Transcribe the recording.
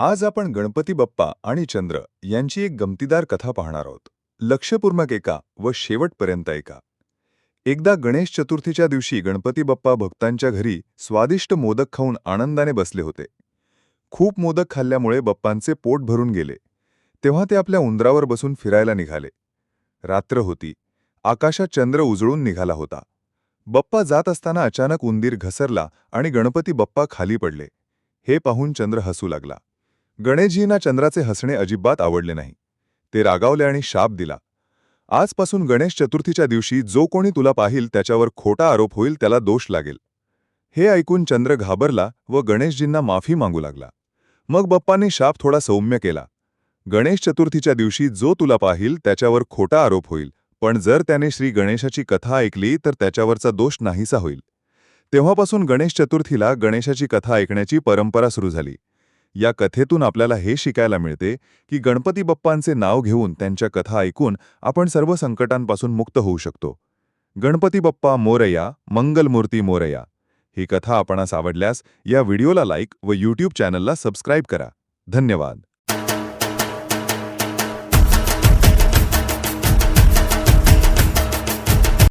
आज आपण गणपती बाप्पा आणि चंद्र यांची एक गमतीदार कथा पाहणार आहोत. लक्षपूर्वक एका व शेवटपर्यंत ऐका. एकदा गणेश चतुर्थीच्या दिवशी गणपती बाप्पा भक्तांच्या घरी स्वादिष्ट मोदक खाऊन आनंदाने बसले होते. खूप मोदक खाल्ल्यामुळे बाप्पांचे पोट भरून गेले. तेव्हा ते आपल्या उंदरावर बसून फिरायला निघाले. रात्र होती. आकाशात चंद्र उजळून निघाला होता. बप्पा जात असताना अचानक उंदीर घसरला आणि गणपती बप्पा खाली पडले. हे पाहून चंद्र हसू लागला. गणेशजींना चंद्राचे हसणे अजिबात आवडले नाही. ते रागावले आणि शाप दिला. आजपासून गणेश चतुर्थीच्या दिवशी जो कोणी तुला पाहिल त्याच्यावर खोटा आरोप होईल त्याला दोष लागेल. हे ऐकून चंद्र घाबरला व गणेशजींना माफी मागू लागला. मग बप्पांनी शाप थोडा सौम्य केला. गणेश चतुर्थीच्या दिवशी जो तुला पाहिल त्याच्यावर खोटा आरोप होईल पण जर त्याने श्री गणेशाची कथा ऐकली तर त्याच्यावरचा दोष नाहीसा होईल. तेव्हापासून गणेश चतुर्थीला गणेशाची कथा ऐकण्याची परंपरा सुरू झाली. या कथेतून आपल्याला हे शिकायला मिळते की गणपती बाप्पांचे नाव घेऊन त्यांच्या कथा ऐकून आपण सर्व संकटांपासून मुक्त होऊ शकतो. गणपती बाप्पा मोरया मंगलमूर्ती मोरया. ही कथा आपणास आवडल्यास या व्हिडिओला लाईक व यूट्यूब चॅनलला सबस्क्राईब करा. धन्यवाद.